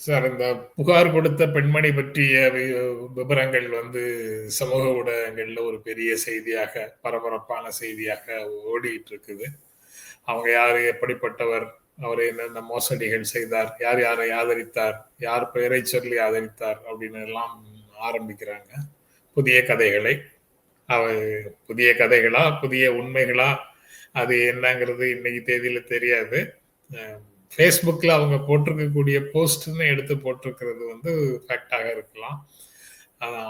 Sir இந்த புகார் கொடுத்த பெண்மணி பற்றிய வி- விவரங்கள் வந்து சமூக ஊடகங்கள்ல ஒரு பெரிய செய்தியாக பரபரப்பான செய்தியாக ஓடிட்டு இருக்குது அவங்க யாரு எப்படிப்பட்டவர் அவர் என்னென்ன மோசடிகள் செய்தார் யார் யாரை ஆதரித்தார் யார் பெயரை சொல்லி ஆதரித்தார் அப்படின்னு எல்லாம் ஆரம்பிக்கிறாங்க. புதிய கதைகளை. அவ புதிய கதைகளா புதிய உண்மைகளா அது என்னங்கிறது இன்னைக்கு தேதியில தெரியாது. ஃபேஸ்புக்கில் அவங்க போட்டிருக்கக்கூடிய போஸ்ட்னு எடுத்து போட்டிருக்கிறது வந்து ஃபேக்டாக இருக்கலாம்.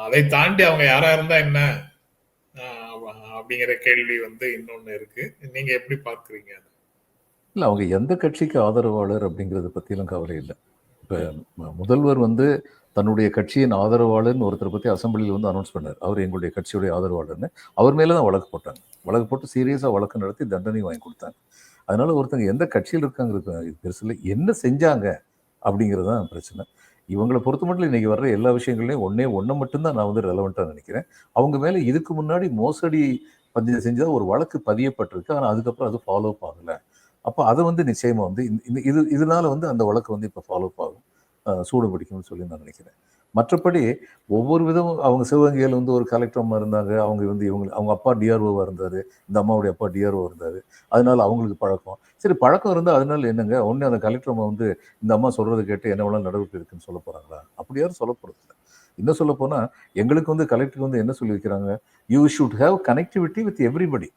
அதை தாண்டி அவங்க யாராக இருந்தால் என்ன? அப்படிங்கிற கேள்வி வந்து இன்னொன்று இருக்குது நீங்கள் எப்படி பார்க்குறீங்க அது? இல்லை அவங்க எந்த கட்சிக்கு ஆதரவாளர் அப்படிங்கிறத பற்றிலாம் கவலை இல்லை. இப்போ முதல்வர் வந்து தன்னுடைய கட்சியின் ஆதரவாளர்னு ஒருத்தரை பற்றி அசம்பிளியில் வந்து அனௌன்ஸ் பண்ணார். அவர் எங்களுடைய கட்சியுடைய ஆதரவாளர்னு. அவர் மேலே தான் வழக்கு போட்டாங்க. வழக்கு போட்டு சீரியஸாக வழக்கு நடத்தி தண்டனை வாங்கி கொடுத்தாங்க. அதனால ஒருத்தங்க எந்த கட்சியில் இருக்காங்கிறது பெருசில் என்ன செஞ்சாங்க அப்படிங்கிறது தான் பிரச்சனை. இவங்களை பொறுத்த மட்டும் இன்னைக்கு வர்ற எல்லா விஷயங்கள்லையும் ஒன்றே ஒன்று மட்டும்தான் நான் வந்து ரெலவெண்ட்டாக நினைக்கிறேன். அவங்க மேலே இதுக்கு முன்னாடி மோசடி பதிவு செஞ்சால் ஒரு வழக்கு பதியப்பட்டிருக்கு. ஆனால் அதுக்கப்புறம் அது ஃபாலோ அப் ஆகலை. அப்போ அதை வந்து நிச்சயமாக வந்து இந்த- இது இதனால வந்து அந்த வழக்கு வந்து இப்போ ஃபாலோ அப் ஆகும். சூடு பிடிக்கும்னு சொல்லி நான் நினைக்கிறேன். மற்றபடி ஒவ்வொரு விதமும் அவங்க சிவகங்கையில் வந்து ஒரு கலெக்டர் அம்மா இருந்தாங்க. அவங்க வந்து இவங்க அவங்க அப்பா டிஆர்ஓவாக இருந்தார். இந்த அம்மாவுடைய அப்பா டிஆர்ஓ இருந்தார். அதனால அவங்களுக்கு பழக்கம். சரி பழக்கம் இருந்தால் அதனால என்னங்க? ஒன்று அந்த கலெக்டர் அம்மா வந்து இந்த அம்மா சொல்றது கேட்டு என்ன வேணாலும் நடவடிக்கை இருக்குன்னு சொல்ல போறாங்களா? அப்படி யாரும் சொல்ல போறது இல்லை. இன்னும் சொல்ல போனா எங்களுக்கு வந்து கலெக்டர் வந்து என்ன சொல்லி வைக்கிறாங்க? You should have connectivity with everybody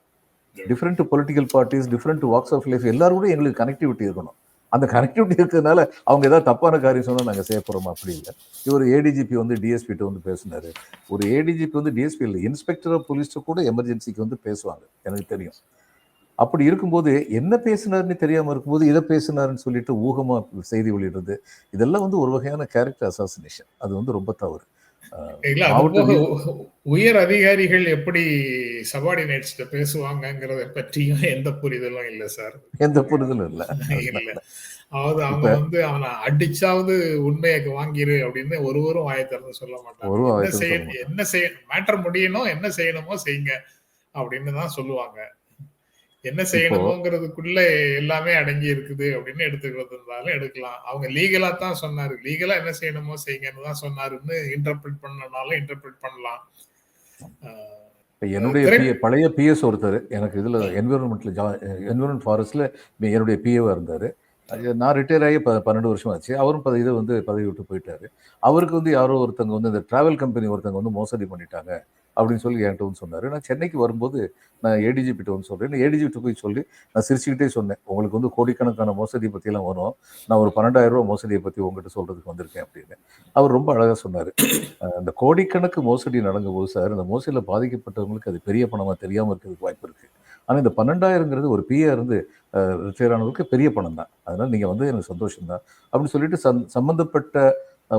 different political parties different walks of life எல்லாரும் கூட எங்களுக்கு கனெக்டிவிட்டி இருக்கணும். அந்த கனெக்டிவிட்டி இருக்கிறதுனால அவங்க ஏதாவது தப்பான காரியம் சொன்னால் நாங்கள் செய்ய போகிறோமா அப்படி இல்லை. இவர் ஏடிஜிபி வந்து டிஎஸ்பிட்ட வந்து பேசினாரு. ஒரு ஏடிஜிபி வந்து டிஎஸ்பி இல்லை இன்ஸ்பெக்டர் ஆஃப் போலீஸ்ட்டு கூட எமர்ஜென்சிக்கு வந்து பேசுவாங்க. எனக்கு தெரியும். அப்படி இருக்கும்போது என்ன பேசினாருன்னு தெரியாம இருக்கும்போது இதை பேசினாருன்னு சொல்லிட்டு ஊகமா செய்தி வெளியிடுறது இதெல்லாம் வந்து ஒரு வகையான கேரக்டர் அசாசினேஷன் அது வந்து ரொம்ப தவறு. உயர் அதிகாரிகள் எப்படி சபார்டினேட்ஸ் பேசுவாங்கங்கிறத பற்றியும் எந்த புரிதலும் இல்லை சார். எந்த புரிதலும் இல்ல. அதாவது அவங்க வந்து அவனை அடிச்சாவது உண்மையை வாங்கிரு அப்படின்னு ஒருவரும் வாயை திறந்து சொல்ல மாட்டாங்க. என்ன வாய்ப்பு செய்ய சொல்ல மாட்டாங்க. என்ன செய்ய மேட்டர் முடியணும் என்ன செய்யணுமோ செய்யுங்க அப்படின்னு தான் சொல்லுவாங்க. என்ன செய்யணுமோங்கிறதுக்குள்ள எல்லாமே அடங்கி இருக்குது அப்படின்னு எடுத்துக்கிறதுனாலும் எடுக்கலாம். அவங்க லீகலா தான் சொன்னாரு. லீகலா என்ன செய்யணுமோ செய்யுங்கன்னு தான் சொன்னாருன்னு இன்டர்பிரட் பண்ணனாலும் இன்டர்பிரட் பண்ணலாம். என்னுடைய பழைய பிஎஸ் ஒருத்தர் எனக்கு இதில் என்விரான்மெண்ட்டில் ஜா என்விரான்மெண்ட் ஃபாரஸ்ட்டில் என்னுடைய பிஏவாக இருந்தார். நான் ரிட்டையர் ஆகி ப பன்னெண்டு வருஷம் ஆச்சு அவரும் பதவி இதை வந்து பதவி விட்டு போயிட்டாரு. அவருக்கு வந்து யாரோ ஒருத்தங்க வந்து இந்த டிராவல் கம்பெனி ஒருத்தங்க வந்து மோசடி பண்ணிட்டாங்க அப்படின்னு சொல்லி என்கிட்ட வந்து சொன்னார். நான் சென்னைக்கு வரும்போது நான் ஏடிஜிபிட்ட வந்து சொல்கிறேன் ஏடிஜிபிட்ட போய் சொல்லி நான் சிரிச்சுக்கிட்டே சொன்னேன். உங்களுக்கு வந்து கோடிக்கணக்கான மோசடியை பற்றியெல்லாம் வரும். நான் ஒரு பன்னெண்டாயிரம் ரூபா மோசடியை பற்றி உங்ககிட்ட சொல்கிறதுக்கு வந்திருக்கேன் அப்படின்னு. அவர் ரொம்ப அழகாக சொன்னார். அந்த கோடிக்கணக்கு மோசடி நடக்கும்போது சார் இந்த மோசடியில் பாதிக்கப்பட்டவங்களுக்கு அது பெரிய பணமாக தெரியாமல் இருக்கிறதுக்கு வாய்ப்பு இருக்குது ஆனால் இந்த பன்னெண்டாயிரங்கிறது ஒரு பிஏ இருந்து ரிட்டையர் ஆனவருக்கு பெரிய பணம் தான். அதனால் நீங்கள் வந்து எனக்கு சந்தோஷம் தான். அப்படின்னு சொல்லிட்டு சந் சம்மந்தப்பட்ட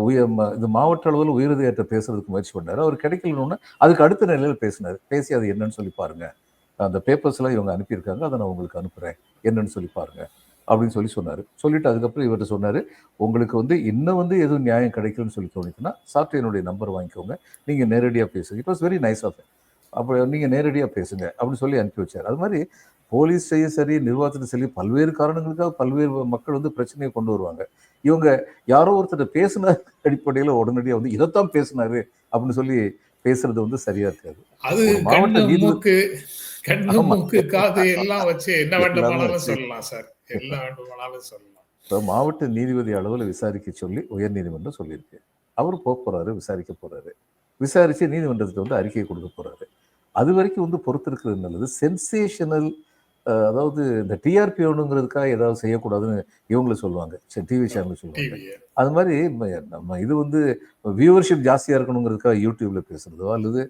உயர் இது மாவட்ட அளவில் உயரதிகாரத்தை பேசுறதுக்கு முயற்சி பண்ணார். அவர் கிடைக்கலன்னு அதுக்கு அடுத்த நிலையில் பேசினார். பேசி அது என்னன்னு சொல்லி பாருங்க. அந்த பேப்பர்ஸ்லாம் இவங்க அனுப்பியிருக்காங்க. அதை நான் உங்களுக்கு அனுப்புகிறேன் என்னன்னு சொல்லி பாருங்க. அப்படின்னு சொல்லி சொன்னார். சொல்லிட்டு அதுக்கப்புறம் இவர்கிட்ட சொன்னார் உங்களுக்கு வந்து இன்னும் வந்து எதுவும் நியாயம் கிடைக்கலன்னு சொல்லி தோணுச்சுன்னா சாப்பிட்டு என்னுடைய நம்பர் வாங்கிக்கோங்க. நீங்கள் நேரடியாக பேசுங்க. It was very nice of அப்போ நீங்கள் நேரடியாக பேசுங்க அப்படின்னு சொல்லி அனுப்பி வச்சார். அது மாதிரி போலீஸ் செய்ய சரி நிர்வாகத்தில் சரி பல்வேறு காரணங்களுக்காக பல்வேறு மக்கள் வந்து பிரச்சனையை கொண்டு வருவாங்க. இவங்க யாரோ ஒருத்தர் பேசின அடிப்படையில் உடனடியாக வந்து இதைத்தான் பேசினாரு அப்படின்னு சொல்லி பேசுறது வந்து சரியா இருக்காது. அது மாவட்ட நீதிபதி- கண்ணு. மூக்கு காது எல்லாம் வச்சு என்ன வேண்டுமானாலும். சொல்லலாம் சார். என்ன வேண்டுமானாலும் சொல்லலாம். மாவட்ட நீதிபதி அளவில் விசாரிக்க சொல்லி உயர் நீதிமன்றம் சொல்லியிருக்கு. அவர் போக போறாரு விசாரிக்க போறாரு. விசாரிச்சு நீதிமன்றத்துக்கு வந்து அறிக்கை கொடுக்க போறாரு. அது வரைக்கும் வந்து பொறுத்திருக்கிறது நல்லது. சென்சேஷனல் அதாவது இந்த டிஆர்பி ஒன்றுங்கிறதுக்காக ஏதாவது செய்யக்கூடாதுன்னு இவங்களும் சொல்லுவாங்க. டிவி சேனல் சொல்லுவாங்க. அது மாதிரி நம்ம இது வந்து வியூவர்ஷிப் ஜாஸ்தியாக இருக்கணுங்கிறதுக்காக யூடியூப்ல பேசுறதோ அல்லது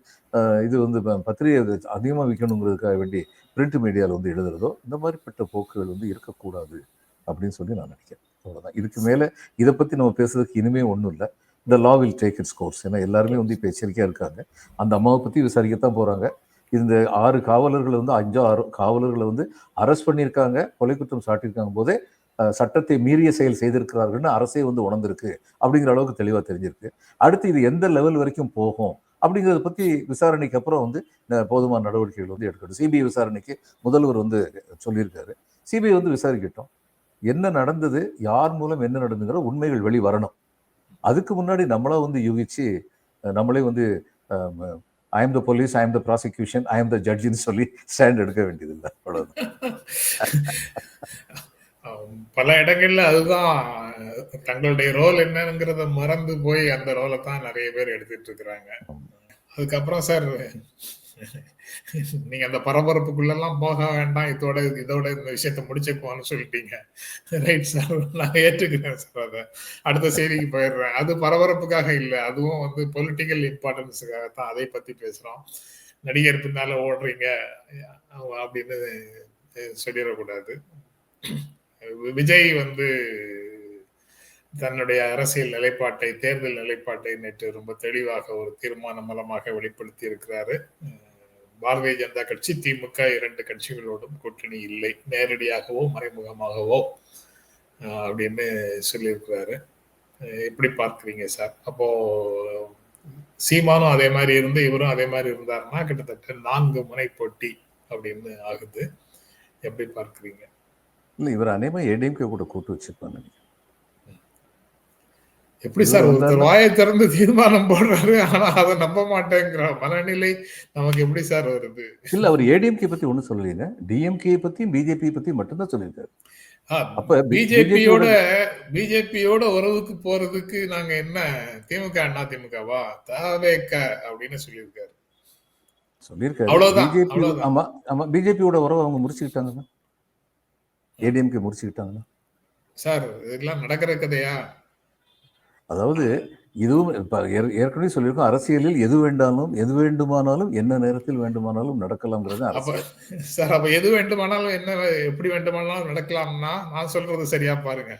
இது வந்து பத்திரிகை அதிகமாக விற்கணுங்கிறதுக்காக வேண்டி பிரிண்ட் மீடியாவில் வந்து எழுதுறதோ இந்த மாதிரிப்பட்ட போக்குகள் வந்து இருக்கக்கூடாது அப்படின்னு சொல்லி நான் நினைக்கிறேன். அவ்வளோதான் இதுக்கு மேலே இதை பற்றி நம்ம பேசுறதுக்கு இனிமே ஒன்றும் இல்லை. The law will take its course ஏன்னா எல்லாருமே வந்து இப்போ எச்சரிக்கையாக இருக்காங்க. அந்த அம்மாவை பற்றி விசாரிக்கத்தான் போகிறாங்க இந்த ஆறு காவலர்களை வந்து அஞ்சோ ஆறு காவலர்களை வந்து அரெஸ்ட் பண்ணியிருக்காங்க. கொலை குற்றம் சாட்டியிருக்காங்க போதே சட்டத்தை மீறிய செயல் செய்திருக்கிறார்கள்னு அரசே வந்து உணர்ந்திருக்கு. அப்படிங்கிற அளவுக்கு தெளிவாக தெரிஞ்சிருக்கு. அடுத்து இது எந்த லெவல் வரைக்கும் போகும்? அப்படிங்கிறத பற்றி விசாரணைக்கு அப்புறம் வந்து போதுமான நடவடிக்கைகள் வந்து எடுக்கணும் சிபிஐ விசாரணைக்கு முதல்வர் வந்து சொல்லியிருக்காரு. சிபிஐ வந்து விசாரிக்கட்டும். என்ன நடந்தது யார் மூலம் என்ன நடந்துங்கிற உண்மைகள் வெளி வரணும் அதுக்கு முன்னாடி நம்மளா வந்து யூகிச்சு நம்மளே வந்து I am the police I am the prosecution I am the ஜட்ஜின்னு சொல்லி ஸ்டாண்ட் எடுக்க வேண்டியதில்லை. அவ்வளவுதான். ஆம், பல இடங்கள்ல அதுதான் தங்களுடைய ரோல் என்னங்கிறத மறந்து போய் அந்த ரோலை தான் நிறைய பேர் எடுத்துட்டு இருக்கிறாங்க. அதுக்கப்புறம் சார் நீங்க அந்த பரபரப்புக்குள்ளெல்லாம் போக வேண்டாம். இதோட இதோட இந்த விஷயத்த முடிச்சுக்குவோம்னு சொல்லிட்டீங்க. ரைட் சார் நான் ஏற்றுக்கிறேன் சார் அதை. அடுத்த செய்திக்கு போயிடுறேன். அது பரபரப்புக்காக இல்லை. அதுவும் வந்து பொலிட்டிக்கல் இம்பார்ட்டன்ஸுக்காக தான் அதை பத்தி பேசுறோம். நடிகர் பின்னால ஓடுறீங்க. அப்படின்னு சொல்லிடக்கூடாது. விஜய் வந்து தன்னுடைய அரசியல் நிலைப்பாட்டை தேர்தல் நிலைப்பாட்டை நேற்று ரொம்ப தெளிவாக ஒரு தீர்மானம் மூலமாக வெளிப்படுத்தி இருக்கிறாரு. பாரதிய ஜனதா கட்சி திமுக இரண்டு கட்சிகளோடும் கூட்டணி இல்லை. நேரடியாகவோ மறைமுகமாகவோ அப்படின்னு சொல்லியிருக்கிறாரு. எப்படி பார்க்குறீங்க சார்? அப்போ சீமானும் அதே மாதிரி இருந்து இவரும் அதே மாதிரி இருந்தாருன்னா கிட்டத்தட்ட நான்கு முனை போட்டி அப்படின்னு ஆகுது. எப்படி பார்க்குறீங்க? இல்லை இவர் அநேகமாக ஏடிஎம்கே கூட கூட்டு வச்சிருப்பாங்க எப்படி சார் ஒருத்தர் வாயை திறந்து தீர்மானம் போடுறாரு ஆனா அதை நம்ப மாட்டேங்கிற மனநிலை நமக்கு எப்படி சார் வருது? இல்லை அவர் ஏடிஎம்கே பற்றி ஒன்றும் சொல்லலைங்க. டிஎம்கே பற்றியும் பிஜேபி பற்றி மட்டும்தான் சொல்லியிருக்காரு. அப்ப பிஜேபியோட பிஜேபியோட உறவுக்கு போறதுக்கு நாங்க என்ன திமுக அண்ணா திமுகவா? தாவேக்க அப்படின்னு சொல்லியிருக்காரு. சொல்லியிருக்காரு. அவ்வளவுதான். ஆமா ஆமா பிஜேபியோட உறவை அவங்க முடிச்சுக்கிட்டாங்கன்னா ஏடிஎம்கே முடிச்சுக்கிட்டாங்கன்னா சார் இதெல்லாம் நடக்கிற கதையா? அதாவது இதுவும் இப்ப ஏற்கனவே சொல்லியிருக்கோம் அரசியலில் எது வேண்டாலும் எது வேண்டுமானாலும் என்ன நேரத்தில் வேண்டுமானாலும் நடக்கலாம்ங்கிறது சார் அப்ப எது வேண்டுமானாலும் என்ன எப்படி வேண்டுமானாலும் நடக்கலாம்னா நான் சொல்றது சரியா பாருங்க.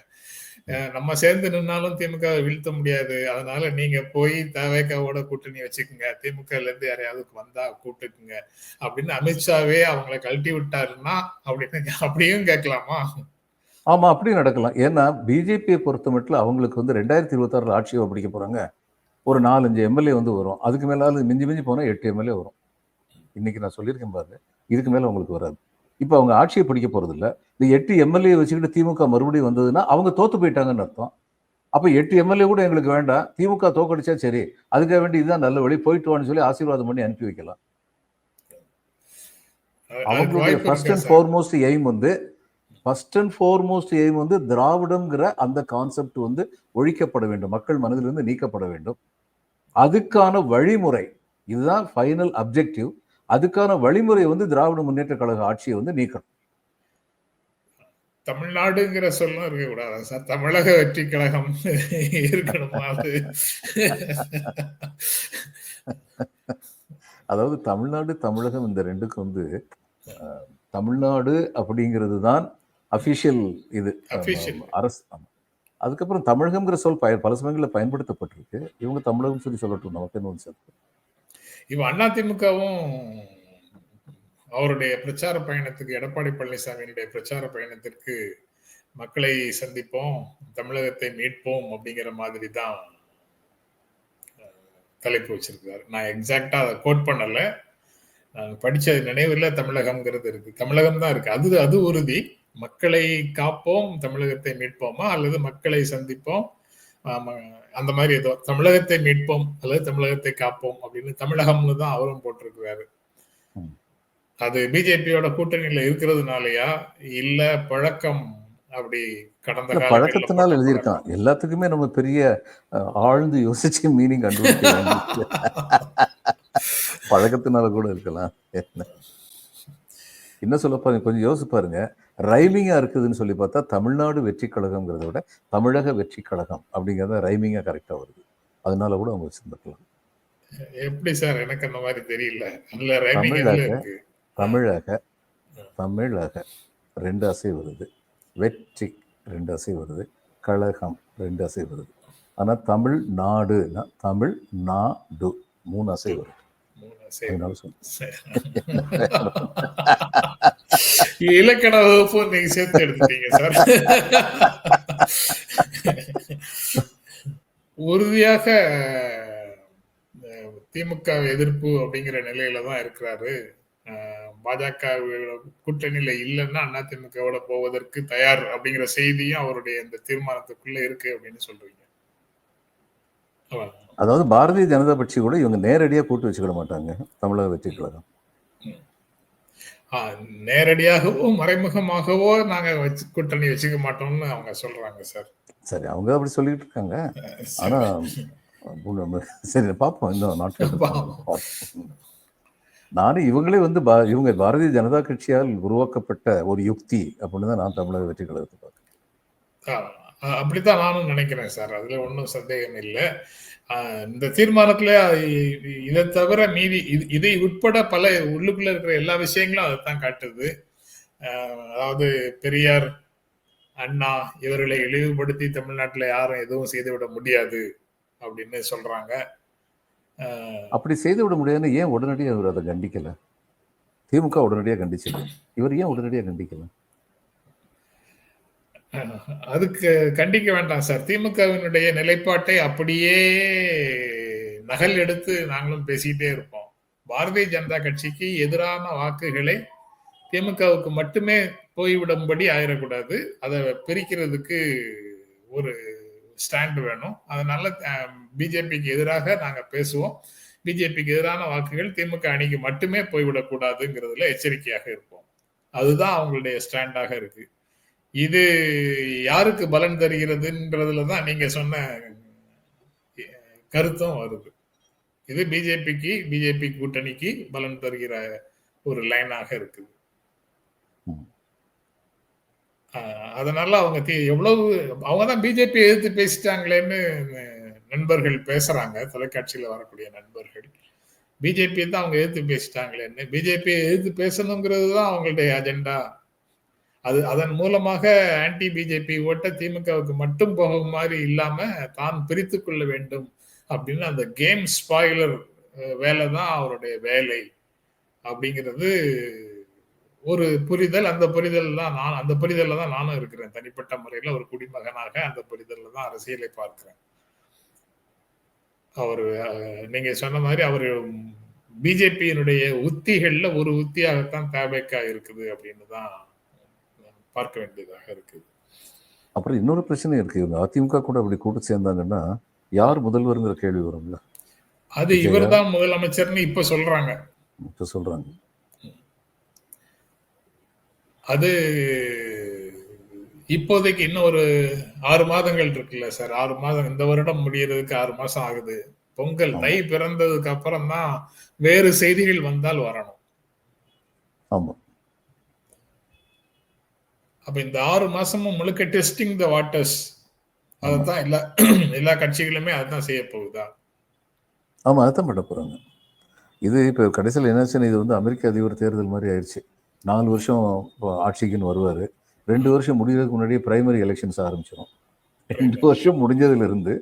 நம்ம சேர்ந்து நின்னாலும் திமுக வீழ்த்த முடியாது. அதனால நீங்க போய் தவேக்காவோட கூட்டணி வச்சுக்கோங்க. திமுகல இருந்து யாரையாவது வந்தா கூட்டுக்குங்க அப்படின்னு அமித்ஷாவே அவங்களை கழட்டி விட்டாருன்னா அப்படின்னு அப்படியும் கேட்கலாமா? ஆமா அப்படி நடக்கலாம். ஏன்னா பிஜேபியை பொறுத்த மட்டும் அவங்களுக்கு வந்து ரெண்டாயிரத்தி இருபத்தாறுல ஆட்சியை பிடிக்க போறாங்க. ஒரு நாலஞ்சு எம்எல்ஏ வந்து வரும். அதுக்கு மேலாவது மிஞ்சி மிஞ்சி போனா எட்டு எம்எல்ஏ வரும். இன்னைக்கு நான் சொல்லியிருக்கேன் பாருங்க. இதுக்கு மேல அவங்களுக்கு வராது. இப்போ அவங்க ஆட்சியை பிடிக்க போறது இல்ல இந்த எட்டு எம்எல்ஏ வச்சுக்கிட்டு திமுக மறுபடியும் வந்ததுன்னா அவங்க தோத்து போயிட்டாங்கன்னு அர்த்தம். அப்ப எட்டு எம்எல்ஏ கூட எங்களுக்கு வேண்டாம். திமுக தோக்கடிச்சா சரி. அதுக்காக வேண்டி இதுதான் நல்ல வழி. போயிட்டு வான்னு சொல்லி ஆசீர்வாதம் பண்ணி அனுப்பி வைக்கலாம். அவங்களுடைய ஃபர்ஸ்ட் அண்ட்? ஃபார்மோஸ்ட் எய்ம் வந்து ஃபர்ஸ்ட் அண்ட் ஃபார்மோஸ்ட் எய்ம் வந்து திராவிடம்ங்கிற அந்த கான்செப்ட் வந்து ஒழிக்கப்பட வேண்டும். மக்கள் மனதிலிருந்து நீக்கப்பட வேண்டும். அதுக்கான வழிமுறை இதுதான் ஃபைனல் அப்ஜெக்டிவ் அதுக்கான வழிமுறை வந்து திராவிட முன்னேற்ற கழக ஆட்சியை வந்து நீக்கணும். தமிழ்நாடுங்கிற சொல்லும் இருக்க கூடாதா சார். தமிழக வெற்றி கழகம் இருக்கணுமா அது? அதாவது தமிழ்நாடு தமிழகம் இந்த ரெண்டுக்கும் வந்து தமிழ்நாடு அப்படிங்கிறது தான் அஃபிஷியல் இது. அரசு. அதுக்கப்புறம் தமிழகம்ங்கிற சொல் பய பல சமயங்களில் பயன்படுத்தப்பட்டிருக்கு. இவங்க தமிழகம் சொல்லி சொல்லட்டும் நமக்கு என்ன சேர்த்து. இவ அதிமுகவும் அவருடைய பிரச்சார பயணத்துக்கு எடப்பாடி பழனிசாமியினுடைய பிரச்சார பயணத்திற்கு மக்களை சந்திப்போம் தமிழகத்தை மீட்போம் அப்படிங்கிற மாதிரி தான் தலைப்பு வச்சிருக்காரு நான் எக்ஸாக்டா அதை கோட் பண்ணல. நான் படிச்ச நினைவுல தமிழகம்ங்கிறது இருக்கு. தமிழகம் தான் இருக்கு. அது அது உறுதி. மக்களை காப்போம் தமிழகத்தை மீட்போமா அல்லது மக்களை சந்திப்போம்? அந்த மாதிரி ஏதோ தமிழகத்தை மீட்போம் அல்லது தமிழகத்தை காப்போம் அப்படின்னு தமிழகம்னு தான் அவரும் போட்டிருக்கிறாரு. அது பிஜேபியோட கூட்டணியில இருக்கிறதுனாலயா? இல்ல பழக்கம் அப்படி கடந்த பழக்கத்தினால் எழுதியிருக்கான். எல்லாத்துக்குமே நம்ம பெரிய ஆழ்ந்து யோசிச்சு மீனிங் கண்டுபிடிக்க வேண்டியது. பழக்கத்தினால கூட இருக்கலாம். என்ன என்ன சொல்ல பாருங்க கொஞ்சம் யோசிச்சு பாருங்க. ரைமிங்கா இருக்குதுன்னு சொல்லி பார்த்தா தமிழ்நாடு வெற்றி கழகம்ங்கிறத விட தமிழக வெற்றி கழகம் அப்படிங்கிறத ரைமிங்கா கரெக்டா வருது. அதனால கூட அவங்க வச்சிருந்துருக்கலாம். எப்படி சார் எனக்கு அந்த மாதிரி தெரியல. தமிழக தமிழக தமிழக ரெண்டு அசை வருது. வெற்றி ரெண்டு அசை வருது. கழகம் ரெண்டு அசை வருது. ஆனா தமிழ் நாடு தமிழ் நாடு மூணு அசை. அதனால சொல்றேன். இலக்கண வகுப்பு நீங்க சேர்த்து எடுத்துட்டீங்க சார். உறுதியாக திமுக எதிர்ப்பு அப்படிங்கிற நிலையில தான் இருக்கிறாரு. பாஜக கூட்டணியில இல்லைன்னா அதிமுகவோட போவதற்கு தயார் அப்படிங்கிற செய்தியும் அவருடைய இந்த தீர்மானத்துக்குள்ள இருக்கு அப்படின்னு சொல்றீங்க. அதாவது பாரதிய ஜனதா கட்சி கூட இவங்க நேரடியா கூட்டு வச்சுக்கிட மாட்டாங்க தமிழக வெற்றி கழகம். நேரடியாகவோ மறைமுகமாகவோ நாங்க வச்சு கூட்டணி வச்சுக்க மாட்டோம்னு அவங்க சொல்றாங்க சார். சரி அவங்க அப்படி சொல்லிட்டு இருக்காங்க. ஆனா சரி பார்ப்போம் இன்னும் நாட்கள். நானும் இவங்களே வந்து பா- இவங்க பாரதிய ஜனதா கட்சியால் உருவாக்கப்பட்ட ஒரு யுக்தி அப்படின்னு தான் நான் தமிழக வெற்றி கழகத்தை பார்க்கிறேன் அப்படித்தான் நானும் நினைக்கிறேன் சார். அதுல ஒன்றும் சந்தேகம் இல்லை. இந்த தீர்மானத்துல இதை தவிர மீதி இது- இதை உட்பட பல உள்ளுக்குள்ள இருக்கிற எல்லா விஷயங்களும் அதைத்தான் காட்டுது. அதாவது பெரியார் அண்ணா இவர்களை இழிவுபடுத்தி தமிழ்நாட்டில் யாரும் எதுவும் செய்துவிட முடியாது அப்படின்னு சொல்றாங்க. அப்படி செய்து விட முடியாதுன்னு ஏன் உடனடியாக அவர் அதை கண்டிக்கல? திமுக உடனடியாக கண்டிச்சு இவர் ஏன் உடனடியாக கண்டிக்கல? அதுக்கு கண்டிக்க வேண்டாம் சார். திமுகவினுடைய நிலைப்பாட்டை அப்படியே நகல் எடுத்து நாங்களும் பேசிக்கிட்டே இருப்போம். பாரதிய ஜனதா கட்சிக்கு எதிரான வாக்குகளை திமுகவுக்கு மட்டுமே போய்விடும்படி ஆயிடக்கூடாது அதை பிரிக்கிறதுக்கு ஒரு ஸ்டாண்ட் வேணும். அதனால பிஜேபிக்கு எதிராக நாங்கள் பேசுவோம். பிஜேபிக்கு எதிரான வாக்குகள் திமுக அணிக்கு மட்டுமே போய்விடக்கூடாதுங்கிறதுல எச்சரிக்கையாக இருப்போம். அதுதான் அவங்களுடைய ஸ்டாண்டாக இருக்குது இது யாருக்கு பலன் தருகிறதுன்றதுல தான் நீங்க சொன்ன கருத்தும் வருது. இது பிஜேபிக்கு பிஜேபி கூட்டணிக்கு பலன் தருகிற ஒரு லைனாக இருக்குது. அதனால அவங்க எவ்வளவு அவங்க தான் பிஜேபி எதிர்த்து பேசிட்டாங்களேன்னு நண்பர்கள் பேசுறாங்க தொலைக்காட்சியில வரக்கூடிய நண்பர்கள். பிஜேபி தான் அவங்க எதிர்த்து பேசிட்டாங்களேன்னு. பிஜேபி எதிர்த்து பேசணுங்கிறது தான் அவங்களுடைய அஜெண்டா அது அதன் மூலமாக ஆன்டி பிஜேபி ஓட்ட திமுகவுக்கு மட்டும் போகும் மாதிரி இல்லாம தான் பிரித்து கொள்ள வேண்டும் அப்படின்னு அந்த கேம் ஸ்பாயிலர் வேலை தான் அவருடைய வேலை அப்படிங்கிறது ஒரு புரிதல். அந்த புரிதல் தான் நான் அந்த புரிதல்ல தான் நானும் இருக்கிறேன். தனிப்பட்ட முறையில் ஒரு குடிமகனாக அந்த புரிதல்ல தான் அரசியலை பார்க்கிறேன். அவர் நீங்க சொன்ன மாதிரி அவர் பிஜேபியினுடைய உத்திகள்ல ஒரு உத்தியாகத்தான் தேவைக்கா இருக்குது அப்படின்னு தான் பார்க்க வேண்டியதாக இருக்குது. அப்புறம் இன்னொரு பிரச்சனை இருக்கு. இவங்க அதிமுக கூட அப்படி கூட்டு சேர்ந்தாங்கன்னா யார் முதல்வருங்கிற கேள்வி வரும்ல? அது இவர்தான் முதலமைச்சர்னு இப்ப சொல்றாங்க. இப்ப சொல்றாங்க. அது இப்போதைக்கு இன்னும் ஒரு ஆறு மாதங்கள் இருக்குல்ல சார். ஆறு மாதம் இந்த வருடம் முடியறதுக்கு ஆறு மாசம் ஆகுது. பொங்கல் தை பிறந்ததுக்கு அப்புறம் தான் வேறு செய்திகள் வந்தால் வரணும். ஆமா. அப்ப இந்த ஆறு மாசமும் முழுக்க டெஸ்டிங் த வாட்டர்ஸ் அதைத்தான் எல்லா எல்லா கட்சிகளுமே அதான் செய்ய போகுதா? ஆமா அதான் பண்ண போறாங்க. இது இப்போ கடைசியில் என்னாச்சுன்னு இது வந்து அமெரிக்க அதிபர் தேர்தல் மாதிரி ஆயிடுச்சு. நாலு வருஷம் இப்போ ஆட்சிக்குன்னு வருவார். ரெண்டு வருஷம் முடிகிறதுக்கு முன்னாடியே பிரைமரி எலெக்ஷன்ஸ் ஆரம்பிச்சிடும் ரெண்டு வருஷம் முடிஞ்சதுல இருந்து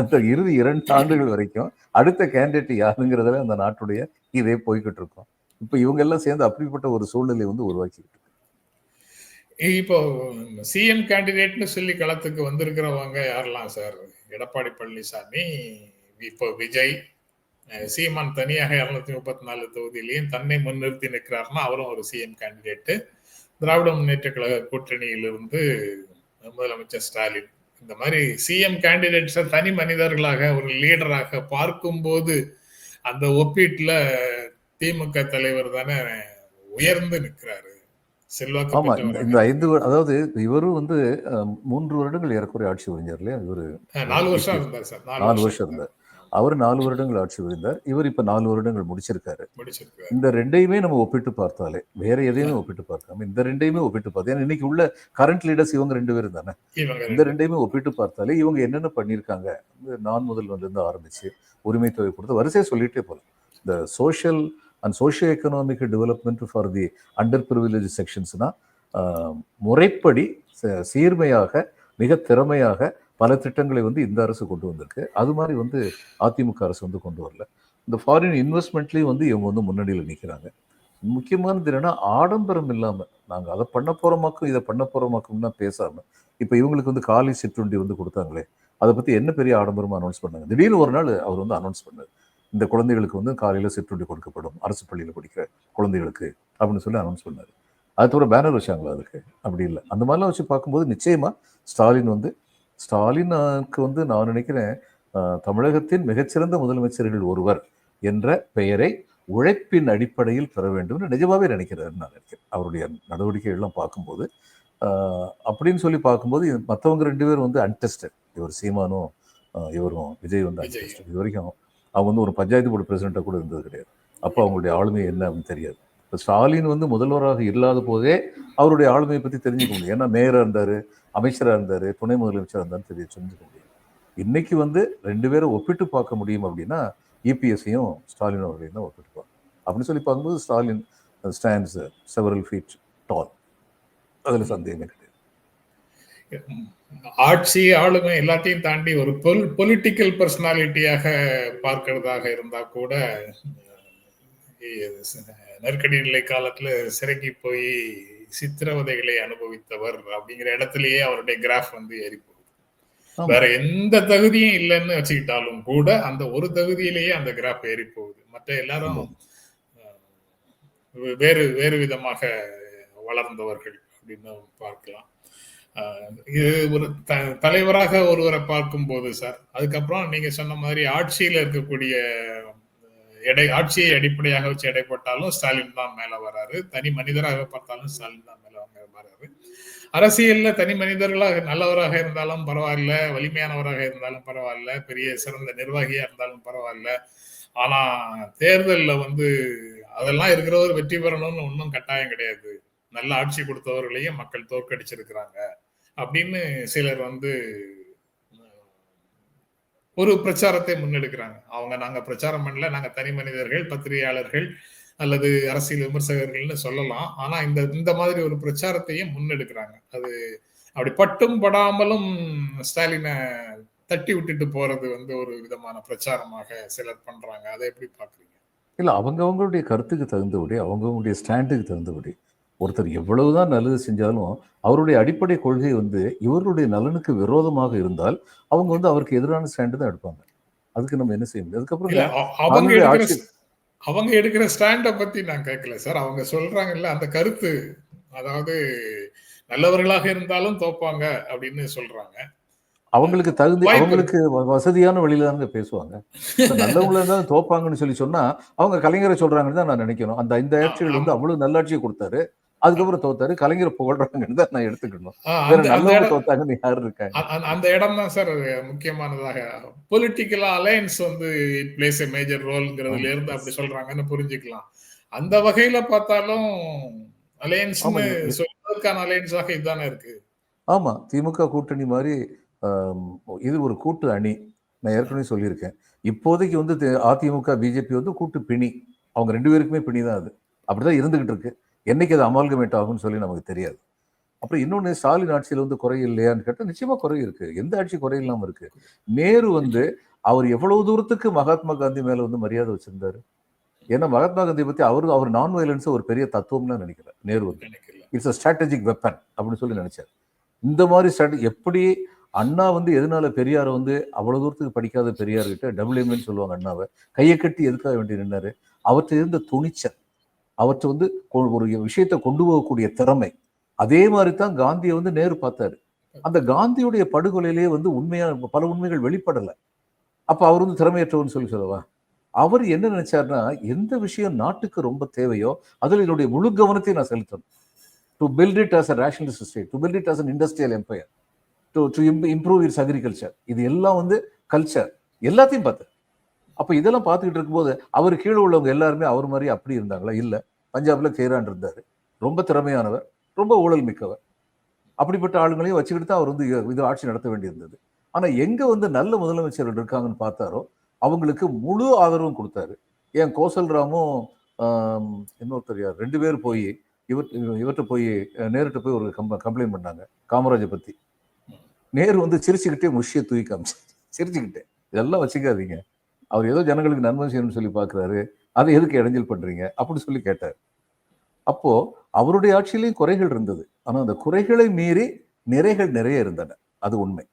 அந்த இறுதி இரண்டு ஆண்டுகள் வரைக்கும் அடுத்த கேண்டிடேட் யாருங்கிறதுல அந்த நாட்டுடைய இதே போய்கிட்டு இருக்கும். இப்போ இவங்கெல்லாம் சேர்ந்து அப்படிப்பட்ட ஒரு சூழ்நிலை வந்து உருவாக்கிக்கிட்டு இப்போ சிஎம் கேண்டிடேட்னு சொல்லி களத்துக்கு வந்திருக்கிறவங்க யாரெல்லாம் சார்? எடப்பாடி பழனிசாமி இப்போ விஜய் சீமான் தனியாக இருநூத்தி முப்பத்தி நாலு தொகுதியிலையும் தன்னை முன்னிறுத்தி நிற்கிறாருன்னா அவரும் ஒரு சிஎம் கேண்டிடேட்டு திராவிட முன்னேற்ற கழக கூட்டணியிலிருந்து முதலமைச்சர் ஸ்டாலின். இந்த மாதிரி சிஎம் கேண்டிடேட்ஸை தனி மனிதர்களாக ஒரு லீடராக பார்க்கும்போது அந்த ஒப்பீட்டில் திமுக தலைவர் தானே உயர்ந்து நிற்கிறாரு. ஆமா இந்த- ஐந்து அதாவது இவரும் வந்து மூன்று வருடங்கள் ஏறக்குறைய ஆட்சி புரிஞ்சார் இல்லையா? இவரு நாலு வருஷம் இருந்தார் சார். நாலு வருஷம் இருந்தார். அவர் நாலு வருடங்கள் ஆட்சி புரிந்தார் இவர் இப்ப நாலு வருடங்கள் முடிச்சிருக்காரு. இந்த ரெண்டையுமே நம்ம ஒப்பிட்டு பார்த்தாலே வேற எதையுமே ஒப்பிட்டு பார்க்காம இந்த ரெண்டையுமே ஒப்பிட்டு பார்த்தா ஏன்னா இன்னைக்கு உள்ள கரண்ட் லீடர்ஸ் இவங்க ரெண்டு பேரும் தானே? இந்த ரெண்டையுமே ஒப்பிட்டு பார்த்தாலே இவங்க என்னென்ன பண்ணியிருக்காங்க? நான் முதல் இருந்து ஆரம்பிச்சு உரிமை தொகை கொடுத்து வரிசையை சொல்லிட்டே போகலாம் இந்த social and socio economic development for the under privilege செக்ஷன்ஸ்னால் முறைப்படி ச- சீர்மையாக மிக திறமையாக பல திட்டங்களை வந்து இந்த அரசு கொண்டு வந்திருக்கு. அது மாதிரி வந்து அதிமுக அரசு வந்து கொண்டு வரல. இந்த ஃபாரின் இன்வெஸ்ட்மெண்ட்லேயும் வந்து இவங்க வந்து முன்னணியில் நிற்கிறாங்க முக்கியமானது என்னென்னா ஆடம்பரம் இல்லாமல் நாங்கள் அதை பண்ண போகிறோமாக்கும் இதை பண்ண போகிறோமாக்கும்னா பேசாமல் இப்போ இவங்களுக்கு வந்து காலி சிற்றுண்டி வந்து கொடுத்தாங்களே அதை பற்றி என்ன பெரிய ஆடம்பரமாக அனௌன்ஸ் பண்ணாங்க? திடீர்னு ஒரு நாள் அவர் வந்து அனௌன்ஸ் பண்ணார். இந்த குழந்தைகளுக்கு வந்து காலையில் சிற்றுண்டி கொடுக்கப்படும். அரசு பள்ளியில் படிக்கிற குழந்தைகளுக்கு அப்படின்னு சொல்லி அனௌன்ஸ் பண்ணார். அது தவிர பேனர் வச்சாங்களா அதுக்கு? அப்படி இல்லை. அந்த மாதிரிலாம் வச்சு பார்க்கும்போது நிச்சயமா ஸ்டாலின் வந்து ஸ்டாலினுக்கு வந்து நான் நினைக்கிறேன் தமிழகத்தின் மிகச்சிறந்த முதலமைச்சர்கள் ஒருவர் என்ற பெயரை உழைப்பின் அடிப்படையில் பெற வேண்டும் நிஜமாவே நினைக்கிறாரு நான் நினைக்கிறேன். அவருடைய நடவடிக்கைகள்லாம் பார்க்கும்போது அப்படின்னு சொல்லி பார்க்கும்போது மற்றவங்க ரெண்டு பேரும் வந்து அன்டெஸ்டட் இவர் சீமானும் இவரும் விஜய் வந்து. அன்டெஸ்டட் இது வரைக்கும் அவங்க வந்து ஒரு பஞ்சாயத்து போர்டு பிரசிடென்ட்டாக கூட இருந்தது கிடையாது. அப்போ அவங்களுடைய ஆளுமை என்ன அப்படின்னு தெரியாது. இப்போ ஸ்டாலின் வந்து முதல்வராக இல்லாத போதே அவருடைய ஆளுமையை பற்றி தெரிஞ்சுக்க முடியும். ஏன்னா மேயராக இருந்தார் அமைச்சராக இருந்தார் துணை முதலமைச்சராக இருந்தார்னு தெரிய தெரிஞ்சுக்க முடியும். இன்னைக்கு வந்து ரெண்டு பேரும் ஒப்பிட்டு பார்க்க முடியும் அப்படின்னா இபிஎஸ்ஸையும் ஸ்டாலின் அவர்களையும் தான் ஒப்பிட்டு பார்க்கணும். அப்படின்னு சொல்லி பார்க்கும்போது Stalin stands several feet tall அதில் சந்தேகமே கிடையாது. ஆட்சி ஆளுமை எல்லாத்தையும் தாண்டி ஒரு பொல் பொலிட்டிக்கல் பர்சனாலிட்டியாக பார்க்கிறதாக இருந்தா கூட நெருக்கடி நிலை காலத்துல சிறைக்கு போய் சித்திரவதைகளை அனுபவித்தவர் அப்படிங்கிற இடத்திலேயே அவருடைய கிராஃப் வந்து ஏறி போகுது. வேற எந்த தகுதியும் இல்லைன்னு வச்சுக்கிட்டாலும் கூட அந்த ஒரு தகுதியிலேயே அந்த கிராஃப் ஏறி போகுது. மற்ற எல்லாரும் வேறு வேறு விதமாக வளர்ந்தவர்கள் அப்படின்னு பார்க்கலாம். இது ஒரு த தலைவராக ஒருவரை பார்க்கும்போது சார் அதுக்கப்புறம் நீங்க சொன்ன மாதிரி ஆட்சியில் இருக்கக்கூடிய எடை ஆட்சியை அடிப்படையாக வச்சு எடை போட்டாலும் ஸ்டாலின் தான் மேல வராரு. தனி மனிதராக பார்த்தாலும் ஸ்டாலின் தான் மேல அவங்க வராரு. அரசியல்ல தனி மனிதர்களாக நல்லவராக இருந்தாலும் பரவாயில்ல வலிமையானவராக இருந்தாலும் பரவாயில்ல பெரிய சிறந்த நிர்வாகியா இருந்தாலும் பரவாயில்ல. ஆனா தேர்தலில் வந்து அதெல்லாம் இருக்கிறவர் வெற்றி பெறணும்னு ஒன்றும் கட்டாயம் கிடையாது. நல்ல ஆட்சி கொடுத்தவர்களையும் மக்கள் தோற்கடிச்சிருக்கிறாங்க. அப்படின்னு சிலர் வந்து ஒரு பிரச்சாரத்தை முன்னெடுக்கிறாங்க. அவங்க நாங்க பிரச்சாரம் பண்ணல நாங்க தனி மனிதர்கள் பத்திரிகையாளர்கள் அல்லது அரசியல் விமர்சகர்கள்னு சொல்லலாம். ஆனா இந்த இந்த மாதிரி ஒரு பிரச்சாரத்தையும் முன்னெடுக்கிறாங்க. அது அப்படி பட்டும் படாமலும் ஸ்டாலினை தட்டி விட்டுட்டு போறது வந்து ஒரு விதமான பிரச்சாரமாக சிலர் பண்றாங்க. அதை எப்படி பாக்குறீங்க இல்லை அவங்கவுங்களுடைய கருத்துக்கு தகுந்தபடி அவங்கவுங்களுடைய ஸ்டாண்டுக்கு தகுந்தபடி ஒருத்தர் எவ்வளவுதான் நல்லது செஞ்சாலும் அவருடைய அடிப்படை கொள்கை வந்து இவருடைய நலனுக்கு விரோதமாக இருந்தால் அவங்க வந்து அவருக்கு எதிரான ஸ்டாண்டு தான் எடுப்பாங்க. அதுக்கு நம்ம என்ன செய்ய முடியும்? அதுக்கப்புறம் அவங்க எடுக்கிற ஆட்சி- அவங்க எடுக்கிற ஸ்டாண்ட பத்தி நான் கேட்கல சார். அவங்க சொல்றாங்கல்ல அந்த கருத்து. அதாவது நல்லவர்களாக இருந்தாலும் தோப்பாங்க அப்படின்னு சொல்றாங்க. அவங்களுக்கு வாய்ப்பு அவங்களுக்கு வசதியான வழியில தாங்க பேசுவாங்க. நல்லவங்களா இருந்தாலும் தோப்பாங்கன்னு சொல்லி சொன்னா அவங்க கலைஞரை சொல்றாங்கன்னு தான் நான் நினைக்கணும். அந்த இந்த ஆட்சிகள் வந்து அவ்வளவு நல்லாட்சியை கொடுத்தாரு. அதுக்கப்புறம் தோத்தாரு. கலைஞரை புகழ்றாங்கன்னு தான் நான் எடுத்துக்கணும். வேற நல்லவங்க தோத்தாங்கன்னு யாரு இருக்காங்க? அந்த இடம் தான் சார் முக்கியமானதாக. பொலிட்டிக்கல் அலையன்ஸ் வந்து பிளேஸ் எ மேஜர் ரோல்ங்கிறதுல இருந்து அப்படி சொல்றாங்கன்னு புரிஞ்சுக்கலாம். அந்த வகையில பார்த்தாலும் அலையன்ஸ் ஆமா, இது- சொல்றதுக்கான அலையன்ஸாக இதுதானே இருக்கு. ஆமா. திமுக கூட்டணி மாதிரி இது ஒரு கூட்டு அணி. நான் ஏற்கனவே சொல்லியிருக்கேன். இப்போதைக்கு வந்து அதிமுக பிஜேபி வந்து கூட்டு பிணி. அவங்க ரெண்டு பேருக்குமே பிணி தான் அது. அப்படிதான் இருந்துகிட்டு இருக்கு. என்னைக்கு அது அமால்கமேட் ஆகும்னு சொல்லி நமக்கு தெரியாது. அப்புறம் இன்னொன்று ஸ்டாலின் ஆட்சியில் வந்து குறை இல்லையான்னு கேட்டால் நிச்சயமா குறை இருக்கு. எந்த ஆட்சி குறை இல்லாம இருக்கு? நேரு வந்து அவர் எவ்வளவு தூரத்துக்கு மகாத்மா காந்தி மேல வந்து மரியாதை வச்சிருந்தாரு? ஏன்னா மகாத்மா காந்தி பத்தி அவர் அவர் நான் வயலன்ஸ் ஒரு பெரிய தத்துவம்னு நினைக்கிறார் நேரு வந்து. இட்ஸ் அ ஸ்ட்ராட்டஜிக் வெப்பன் அப்படின்னு சொல்லி நினைச்சார். இந்த மாதிரி ஸ்ட்ராட்டஜி எப்படி அண்ணா வந்து எதனால பெரியார் வந்து அவ்வளவு தூரத்துக்கு படிக்காத பெரியார் கிட்ட டபுள் எம்என்னு சொல்லுவாங்க அண்ணாவை கையை கட்டி எதுக்காக வேண்டி நின்னாரு? அவற்றை இருந்த துணிச்சல். அவற்றை வந்து கொ- ஒரு விஷயத்தை கொண்டு போகக்கூடிய திறமை. அதே மாதிரி தான் காந்தியை வந்து நேரு பார்த்தாரு. அந்த காந்தியுடைய படுகொலையிலேயே வந்து உண்மையாக பல உண்மைகள் வெளிப்படலை. அப்போ அவர் வந்து திறமையற்றவர்னு சொல்லி சொல்லவா? அவர் என்ன நினைச்சாருன்னா எந்த விஷயம் நாட்டுக்கு ரொம்ப தேவையோ அதில் என்னுடைய முழு கவனத்தையும் நான் செலுத்தணும். To build it as a rationalist state to build it as an industrial empire to to improve its agriculture இது எல்லாம் வந்து கல்ச்சர் எல்லாத்தையும் பார்த்து அப்போ இதெல்லாம் பார்த்துக்கிட்டு இருக்கும்போது அவர் கீழே உள்ளவங்க எல்லாருமே அவர் மாதிரி அப்படி இருந்தாங்களா? இல்லை. பஞ்சாபில் கேரான் இருந்தார். ரொம்ப திறமையானவர் ரொம்ப ஊழல் மிக்கவர். அப்படிப்பட்ட ஆளுங்களையும் வச்சுக்கிட்டு தான் அவர் வந்து இது- ஆட்சி நடத்த வேண்டியிருந்தது. ஆனால் எங்கே வந்து நல்ல முதலமைச்சர்கள் இருக்காங்கன்னு பார்த்தாரோ அவங்களுக்கு முழு ஆதரவும் கொடுத்தாரு. ஏன் கோசல் ராமும் இன்னொருத்தர் யார்? ரெண்டு பேர் போய் இவர் இவர்கிட்ட போய் அஹ், நேருட்ட போய் ஒரு கம்ப கம்ப்ளைண்ட் பண்ணாங்க காமராஜை பற்றி நேரு வந்து சிரிச்சுக்கிட்டே முஷியை தூக்கி காமிச்சு சிரிச்சுக்கிட்டே. இதெல்லாம் வச்சுக்காதீங்க. அவர் ஏதோ ஜனங்களுக்கு நன்மை செய்யணும்னு சொல்லி பார்க்குறாரு. அதை எதுக்கு இடைஞ்சல் பண்ணுறீங்க அப்படின்னு சொல்லி கேட்டார். அப்போது அவருடைய ஆட்சியிலையும் குறைகள் இருந்தது. ஆனால் அந்த குறைகளை மீறி நிறைகள் நிறைய இருந்தன. அது உண்மை.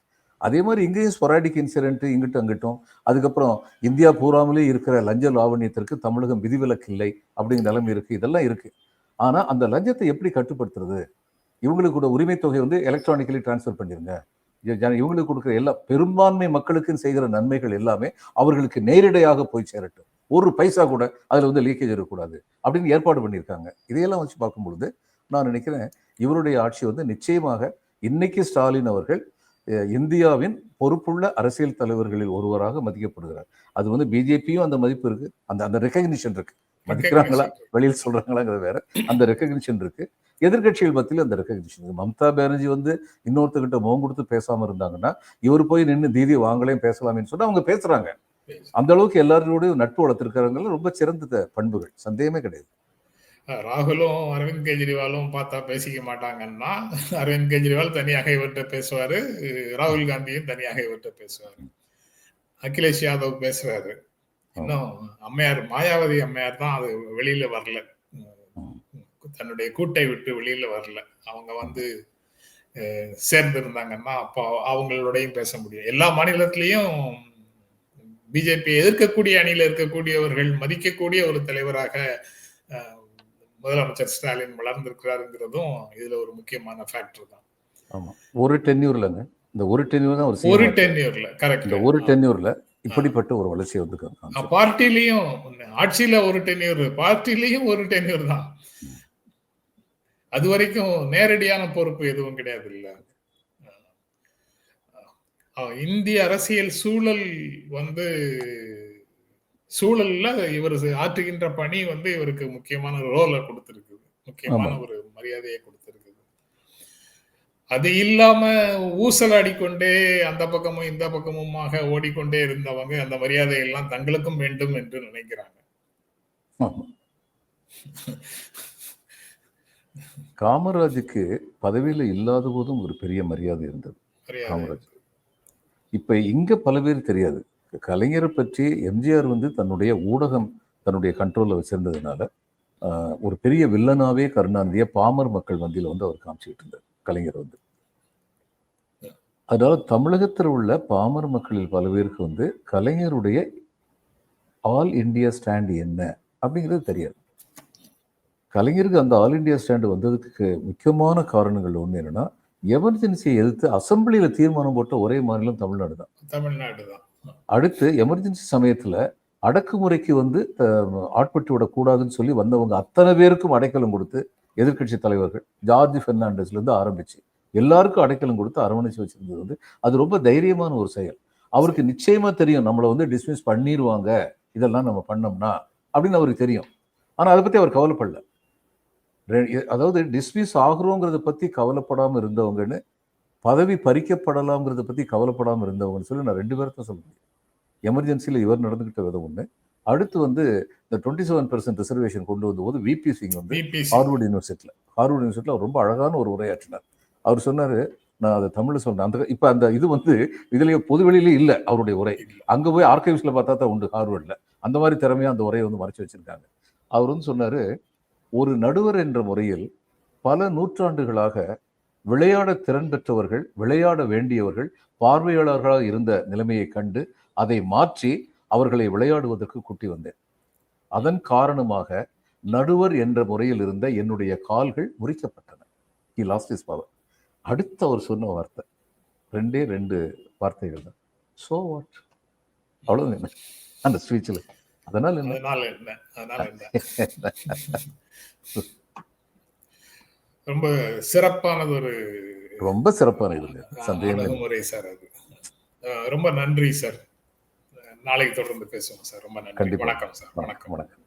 அதே மாதிரி இங்கேயும் ஸ்பொராடிக் இன்சிடென்ட் இங்கிட்டும் அங்கிட்டும். அதுக்கப்புறம் இந்தியா பூராமலே இருக்கிற லஞ்ச லாவணியத்திற்கு தமிழகம் விதிவிலக்கு இல்லை அப்படிங்கிற நிலைமை இருக்குது இதெல்லாம் இருக்குது ஆனால் அந்த லஞ்சத்தை எப்படி கட்டுப்படுத்துறது? இவங்களுக்கு கூட உரிமை தொகை வந்து எலக்ட்ரானிக்கலி டிரான்ஸ்ஃபர் பண்ணிடுங்க இவங்களுக்கு கொடுக்குற எல்லா பெரும்பான்மை மக்களுக்கு செய்கிற நன்மைகள் எல்லாமே அவர்களுக்கு நேரிடையாக போய் சேரட்டும். ஒரு பைசா கூட அதுல வந்து லீக்கேஜ் இருக்கக்கூடாது அப்படின்னு ஏற்பாடு பண்ணியிருக்காங்க. இதையெல்லாம் வச்சு பார்க்கும் பொழுது நான் நினைக்கிறேன் இவருடைய ஆட்சி வந்து நிச்சயமாக இன்னைக்கு ஸ்டாலின் அவர்கள் இந்தியாவின் பொறுப்புள்ள அரசியல் தலைவர்களில் ஒருவராக மதிக்கப்படுகிறார். அது வந்து பிஜேபியும் அந்த மதிப்பு இருக்கு அந்த அந்த ரெக்கக்னிஷன் இருக்கு. மதிக்கிறாங்களா? வெளியில் சொல்றாங்களாங்கிறது வேற. அந்த ரெக்கக்னிஷன் இருக்கு. எதிர்க்கட்சிகள் மத்தியில் அந்த ரெக்கக்னிஷன் இருக்கு. மம்தா பானர்ஜி வந்து இன்னொருத்தர்கிட்ட முகம் கொடுத்து பேசாம இருந்தாங்கன்னா இவர் போய் நின்று தீதி வாங்கலையும் பேசலாமேன்னு சொன்னா அவங்க பேசுறாங்க. அந்த அளவுக்கு எல்லாரோடையும் நட்பு வளர்த்திருக்கிறவங்க ரொம்ப சிறந்த பண்புகள். சந்தேகமே கிடையாது. ராகுலும் அரவிந்த் கெஜ்ரிவாலும் பார்த்தா பேசிக்க மாட்டாங்கன்னா அரவிந்த் கெஜ்ரிவால் தனியாக இவர்கிட்ட பேசுவாரு ராகுல் காந்தியும் தனியாக இவர்கிட்ட பேசுவாரு. அகிலேஷ் யாதவ் பேசுறாரு. இன்னும் அம்மையார் மாயாவதி அம்மையார் தான் அது வெளியில வரல. தன்னுடைய கூட்டை விட்டு வெளியில வரல. அவங்க வந்து அஹ், சேர்ந்திருந்தாங்கன்னா அப்போ அவங்களோடையும் பேச முடியும். எல்லா மாநிலத்திலையும் பிஜேபி எதிர்க்கக்கூடிய அணியில இருக்கக்கூடியவர்கள் மதிக்கக்கூடிய ஒரு தலைவராக முதலமைச்சர் ஸ்டாலின் வளர்ந்திருக்கிறாருங்கிறதும் இதுல ஒரு முக்கியமான ஃபேக்டர் தான். ஆமா. ஒரு டென்யூர்லங்க இந்த ஒரு டென்யூர் தான் ஒரு ஒரு. டென்யூர்ல கரெக்ட் இந்த ஒரு டென்யூர்ல இப்படிப்பட்ட ஒரு வளர்ச்சியை வந்து. பார்ட்டிலையும் ஆட்சியில ஒரு டென்யூர் பார்ட்டிலையும் ஒரு டென்யூர் தான். அது வரைக்கும் நேரடியான பொறுப்பு எதுவும் கிடையாது இல்ல இந்திய அரசியல் சூழல் வந்து சூழல்ல இவர் ஆற்றுகின்ற பணி வந்து இவருக்கு முக்கியமான ரோலை கொடுத்திருக்குது. முக்கியமான ஒரு மரியாதையை கொடுத்திருக்குது. அது இல்லாம ஊசல் ஆடிக்கொண்டே அந்த பக்கமும் இந்த பக்கமுமாக ஓடிக்கொண்டே இருந்தவங்க அந்த மரியாதை எல்லாம் தங்களுக்கும் வேண்டும் என்று நினைக்கிறாங்க. காமராஜுக்கு பதவியில இல்லாத போதும் ஒரு பெரிய மரியாதை இருந்தது. காமராஜ். இப்போ இங்கே பல பேர் தெரியாது. கலைஞரை பற்றி எம்ஜிஆர் வந்து தன்னுடைய ஊடகம் தன்னுடைய கண்ட்ரோலில் வச்சுருந்ததுனால ஒரு பெரிய வில்லனாவே கருணாநிதியை பாமர் மக்கள் வந்தியில் வந்து அவர் காமிச்சிக்கிட்டு இருந்தார் கலைஞர் வந்து. அதனால தமிழகத்தில் உள்ள பாமர் மக்களில் பல பேருக்கு வந்து கலைஞருடைய ஆல் இந்தியா ஸ்டாண்ட் என்ன அப்படிங்கிறது தெரியாது. கலைஞருக்கு அந்த ஆல் இந்தியா ஸ்டாண்டு வந்ததுக்கு முக்கியமான காரணங்கள் ஒன்று என்னென்னா எமர்ஜென்சியை எதிர்த்து அசெம்பிளியில தீர்மானம் போட்ட ஒரே மாநிலம் தமிழ்நாடு தான் தமிழ்நாடு தான் அடுத்து எமர்ஜென்சி சமயத்துல அடக்குமுறைக்கு வந்து ஆட்பட்டு விடக்கூடாதுன்னு சொல்லி வந்தவங்க அத்தனை பேருக்கும் அடைக்கலம் கொடுத்து எதிர்க்கட்சி தலைவர்கள் ஜார்ஜ் பெர்னாண்டஸ்ல இருந்து ஆரம்பிச்சு எல்லாருக்கும் அடைக்கலம் கொடுத்து அரவணைச்சு வச்சிருந்தது வந்து அது ரொம்ப தைரியமான ஒரு செயல். அவருக்கு நிச்சயமா தெரியும் நம்மளை வந்து டிஸ்மிஸ் பண்ணிடுவாங்க இதெல்லாம் நம்ம பண்ணோம்னா அப்படின்னு அவருக்கு தெரியும். ஆனா அதை பத்தி அவர் கவலைப்படல. அதாவது டிஸ்மிஸ் ஆகுறோங்கிறத பத்தி கவலைப்படாம இருந்தவங்கன்னு பதவி பறிக்கப்படலாம்ங்கிறத பத்தி கவலைப்படாம இருந்தவங்கன்னு சொல்லி நான் ரெண்டு பேர்த்த சொல்ல முடியும் எமர்ஜென்சியில் இவர் நடந்துகிட்ட விதம் ஒண்ணு. அடுத்து வந்து இந்த டுவெண்ட்டி செவன் பெர்சன்ட் ரிசர்வேஷன் கொண்டு வந்தபோது விபி சிங் வந்து ஹார்வர்ட் யூனிவர்சிட்டியில் ஹார்வர்ட் யூனிவர்சிட்டியில் ரொம்ப அழகான ஒரு உரையாற்றினார். அவர் சொன்னாரு நான் அதை தமிழ்ல சொன்னேன் அந்த இப்ப அந்த இது வந்து இதுலயே பொதுவெளியிலே இல்லை அவருடைய உரை. அங்க போய் ஆர்கைவ்ஸ்ல பார்த்தா தான் உண்டு ஹார்வர்ட்ல அந்த மாதிரி திறமையா அந்த உரையை வந்து மறைச்சு வச்சிருக்காங்க. அவர் வந்து சொன்னாரு ஒரு நடுவர் என்ற முறையில் பல நூற்றாண்டுகளாக விளையாட திறன் பெற்றவர்கள் விளையாட வேண்டியவர்கள் பார்வையாளர்களாக இருந்த நிலைமையை கண்டு அதை மாற்றி அவர்களை விளையாடுவதற்கு கூட்டி வந்தேன். அதன் காரணமாக நடுவர் என்ற முறையில் இருந்த என்னுடைய கால்கள் முறிக்கப்பட்டன. ஹி லாஸ்ட் இஸ் பவர் அடுத்து அவர் சொன்ன வார்த்தை. ரெண்டே ரெண்டு வார்த்தைகள் தான். ஸோ வாட் அவ்வளவு அந்த ஸ்பீச்சில் அதனால என்ன? அதனால என்ன? ரொம்ப சிறப்பானது ஒரு ரொம்ப சிறப்பான இது சந்தேகம். அணுகுமுறை சார் அது. ரொம்ப நன்றி சார். நாளைக்கு தொடர்ந்து பேசுவோம் சார். ரொம்ப நன்றி. வணக்கம் சார். வணக்கம். வணக்கம்.